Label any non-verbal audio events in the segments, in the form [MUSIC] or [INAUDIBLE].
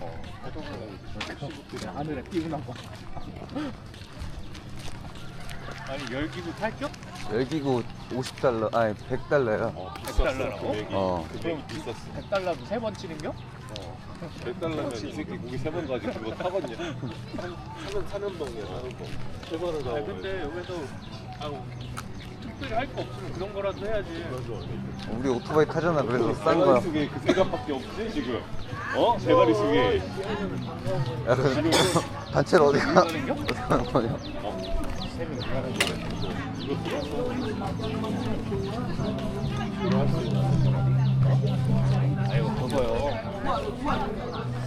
어, 그냥 하늘에 띄우나 봐. 아니 열기구 탈 겨? 열기구 50달러, 아니 100달러야. 어, 100달러라고? 금액이. 어. 금액이 비쌌어. 100달러도 세 번 치는 겨? 100달러면 이 새끼 고기 세번 가지고 그거 타겠냐? 사는 사는 동이야 사는 동. 세 번을 아 가고. 근데 여기서 아, 특 별히 할거 없으면 그런 거라도 해야지. 우리 오토바이 타잖아. 그래서 싼 대가리 거야. 속에 그 세갑밖에 없지 지금. 어? 대가리 속에. 야, 그 [LAUGHS] 단체로 어디 가? 어디 겨? 가는 거냐? 그거요.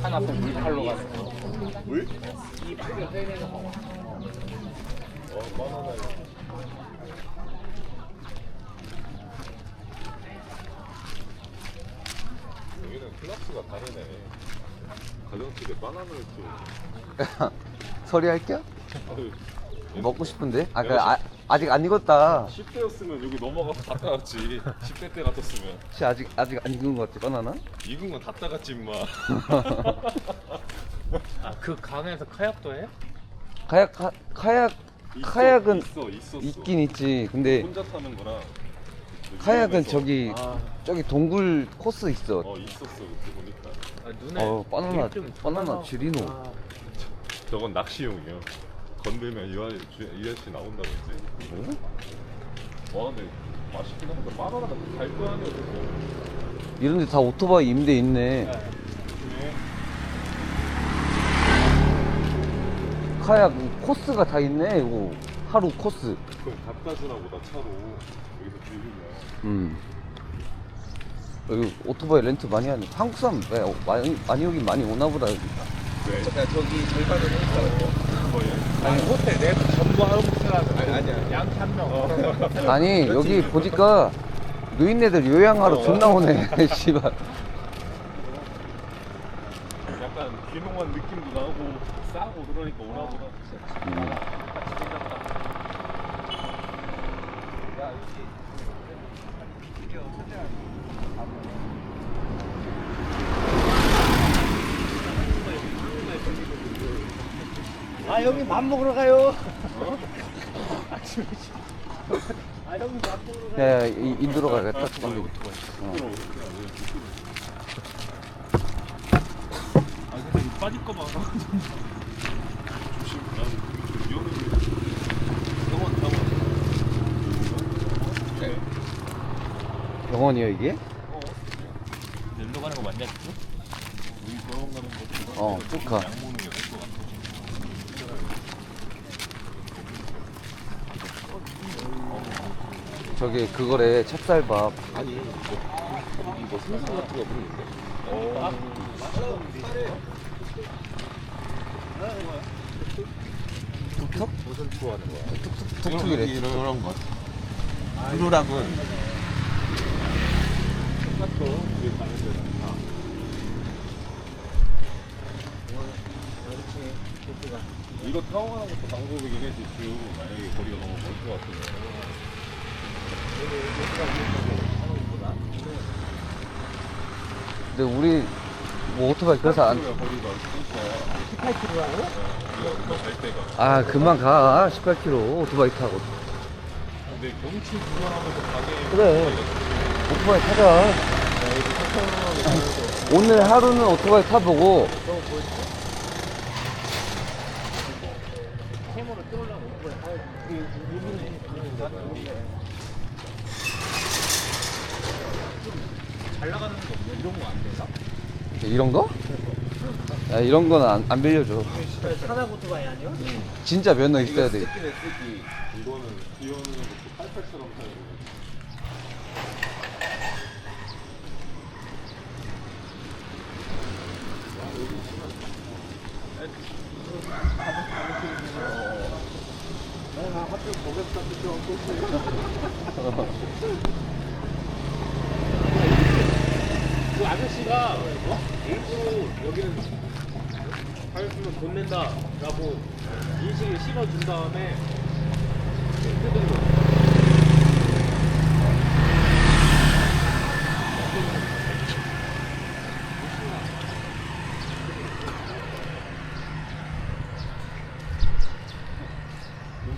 산 앞에 물 팔러 갔어. 물? 클래스가 다르네. 가정집에 바나나를 좀. 서리 할게? 아유, 먹고 싶은데? 아, 그, 아, 아직 안 익었다. 10대였으면 여기 넘어가서 다 따갔지. 10대 때 같았으면. 혹시 아직 아직 안 익은 거 같지? 바나나? 익은 건 다 따갔지 임마. [LAUGHS] 아 그 강에서 카약도 해? 카약 카, 카약 있어, 카약은 있어 있었어. 있긴 있지. 근데 혼자 타는 거라. 카약은. 저기 아, 저기 동굴 코스 있어. 어 있었어 그때 보니까. 아 눈에. 어, 바나나 좀 바나나 바나나. 지리노. 아, 저건 낚시용이야. 건들면 이 아저씨, 이 아저씨 나온다고 했지. 응? 와 근데 맛있긴 한데 바나나가 달거 아니야 그거. 이런데 다 오토바이 임대 있네. 네. 카약 코스가 다 있네. 이거 하루 코스. 그럼 갖다 주나 보다 차로 여기서 빌리면. 음. 여기 오토바이 렌트 많이 하네. 한국 사람 왜 어, 많이 많이 여기 많이 오나 보다. 여기. 왜? 저기 절반을 했어. 뭐예요? 아니 호텔 내에서 전부 한국 사람. 아니 아니야. 양치 한 명. [LAUGHS] 아니 여기 보니까 노인네들 요양하러 어. 존나 오네. [LAUGHS] 씨발. 약간 귀농한 느낌도 나고 싸고 그러니까 오나 보다. 음. 아 여기 밥 먹으러 가요. 아 여기 밥 먹으러 가요. 야, 야 이, 인도로 가야겠다. 빨리. 어. 아 근데 이거 빠질까 봐. 조심. 난 위험해. 병원 병원. 네. 병원이야 이게? 일로 가는 거 맞냐 지금? 우리 병원 가는 것보다 어, 축하. 약먹는 게 나을 것 같아. 저기 그거래 찹쌀밥. 아니 뭐, 여기 뭐 생선 같은 거 보이는데? 어. 툭툭? 무슨 투하는 거야? 툭툭이래. 이런 거. 블루락은 똑같어. 우리 가는 다. 이거 타고 가는 것도 방법이긴 해, 지금. 만약에 거리가 너무 멀것 같으면. 근데 우리 뭐 오토바이 그래서 안. 거리가 그러니까 18km라고? 우리가 우리가 갈 때가. 아 금방 가. 18km 오토바이 타고. 근데 경치 구경하면서 가게. 그래. 오토바이 타자. 오늘 하루는 오토바이 타보고 캠으로 뚫으려고 오는 거야. 아, 이 이분이 잘 나가는 거 없냐? 이런 거안 되나? 이런 거? 야 이런 거는 안, 안 빌려줘. 산악 오토바이 아니야? 진짜 면허 있어야 돼. 쓰기네 쓰기. 이거는 비 오는 것도 팔팔처럼 타야 돼. [LAUGHS] 그 아저씨가 어? 일부러 여기는 하였으면 돈 낸다라고 인식을 심어준 다음에 뜯은 거.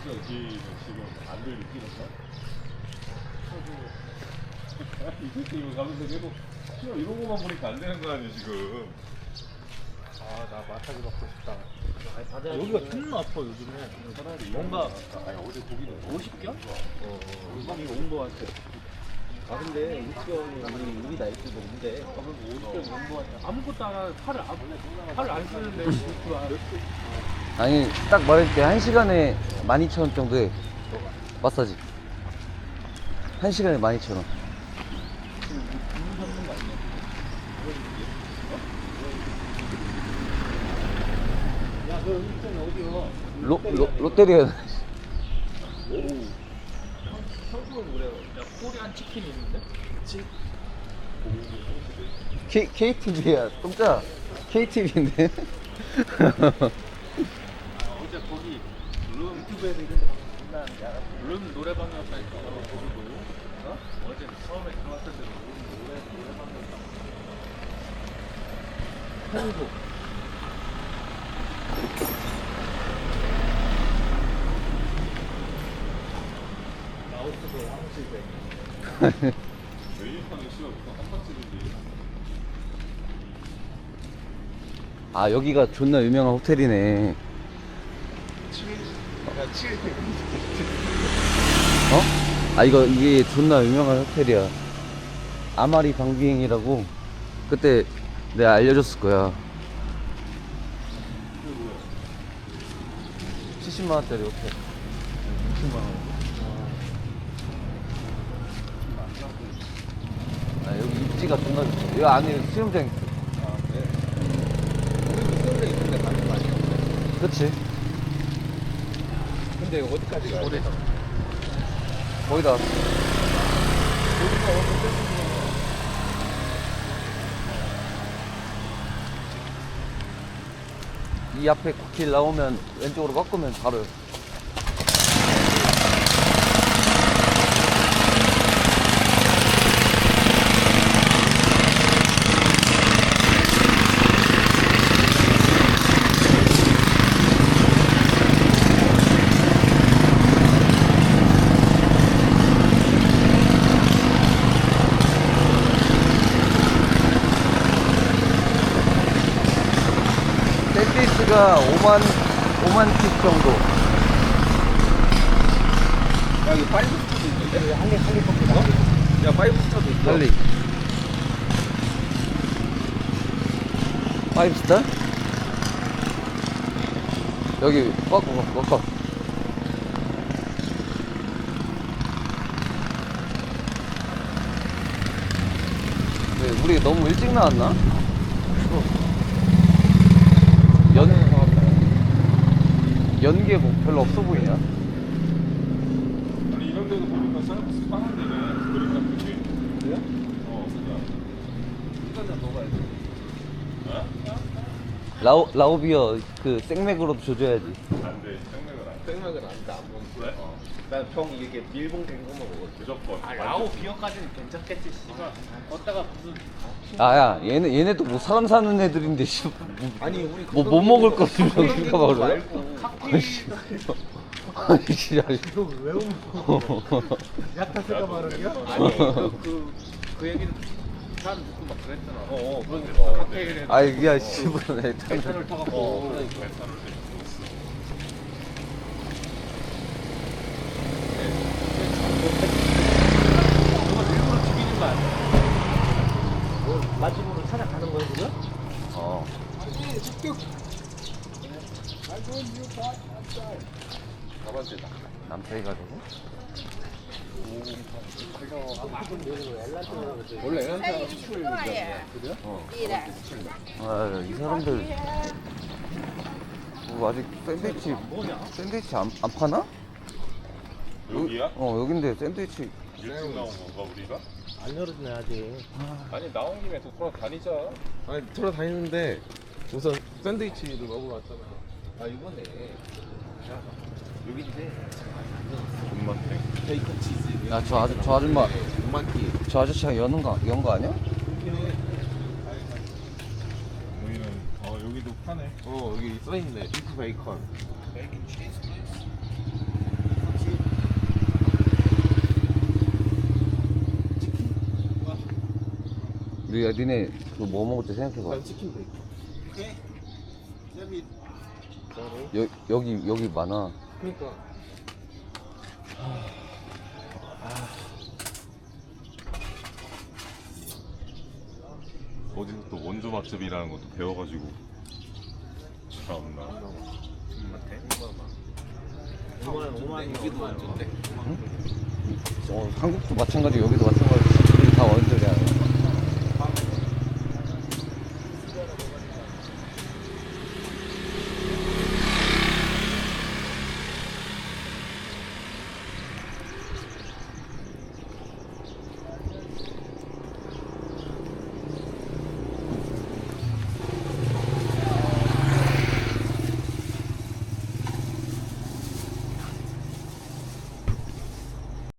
여기는 지금 안 들리는 거? 이 새끼 이거 가면서 계속 씨발 이런 거만 보니까 안 되는 거 아니야 지금 아나 마사지 받고 싶다. 여기가 존나 아파 요즘에. 차라리 뭔가 아니 어제 고기는 50견? 어, 이거 온거 같아. 아 근데 우병이 우리 우리 나이 때도 근데 50견 온거 같아. 아무것도 안 하는 팔을 안, 팔을 안 쓰는데 그 아니 딱 말했을 때한 시간에 12,000원 정도에 마사지 한 시간에 12,000원 야너 음식점이 어디야? 로, 로, 롯데리아 성수는 그래요. 야 코리안 치킨 있는데? K, KTV야 똥짜 KTV인데 아, 어제 거기 룸 유튜브에서 이런 데 룸 노래방이었다니까 거기도 어? 어제 처음에 들어왔을 때도 룸 노래 노래방이었다 한국 라오스도 한국실대 메뉴판이 씨발 무슨 한번쯤인데 아 여기가 존나 유명한 호텔이네. 어? 아 이거 이게 존나 유명한 호텔이야. 아마리 방비행이라고 그때 내가 알려줬을 거야. 70만 원짜리 호텔. 60만 원 아 여기 입지가 존나 좋지 여기 안에 수영장 있어 아 그래? 우리도 수영장 있는데 가는 거 아니야? 그치 근데 어디까지 가야 돼? 거의 다 왔어 이 앞에 길 나오면 왼쪽으로 바꾸면 바로 샌드위치가 5만 5만 픽 정도 야 여기 파이브 스타도 있는데? 한개 한개 커피가? 야 파이브 스타도 있어 빨리 5스타? 여기 꽉 꽉, 꽉, 꽉. 왜 우리 너무 일찍 나왔나? 연 연계 뭐 별로 없어 보이냐? 아니 이런 데도 보니까 서비스 빵한 데네 그림 같은 게 그래요? 어, 그니까. 이거는 먹어야지. 어? 라오 라오비어 그 생맥으로도 조져야지. 안 돼. 생맥은 안 돼. 생각은 안돼 안 먹는 왜? 어. 난병 이게 밀봉 된 거만 먹었어. 무조건. 아 라오 비어까지는 괜찮겠지 씨발 걷다가 무슨 아야 얘네 얘네도 뭐 사람 사는 애들인데 씨. 아니 우리 뭐 못 먹을 누가 거 말해? 말고 아니 씨. 아니 씨. 아니. 이거 왜 먹어? 약타스가 발언이야? 아니 그그 그 얘기는 사람 듣고 막 그랬잖아 어, 어, 그런데. 어, 어, 칵테일에 아이 야 씨발 애들. 배탄을 타갖고 어, 그러니까. 배탈을 냈어. 그거 일부러 죽이는 거 아니야? 마지막으로 찾아가는 거야 지금? 어. 가만있다. 남편이 가지고. 원래 애한테 아이 사람들 뭐 아직 샌드위치 샌드위치 안, 안 파나? 여기야? 어 여긴데 샌드위치 일찍 나온 건가 우리가? 안 열어주네 아직. 아니 나온 김에 또 돌아다니자. 아니 돌아다니는데 우선 샌드위치를 먹으러 왔잖아. 아 이거네. 여기인데 돈만땡 베이컨 치즈. 야, 저 아줌- 저 아줌마. 저 아저씨가 여는 거, 는거 아니야? 여기는 어 여기도 파네. 어 여기 써있네. 비프 베이컨. 너, 야, 니네 그거 뭐 먹을 때 생각해봐. 난 치킨 베이컨. 여, 여기, 여기 많아. 그러니까 어디서 또 원조 맛집이라는 것도 배워가지고 참나. 5만 5만 여기도 완전데. 어, 한국도 마찬가지, 여기도 마찬가지. 다 원조야.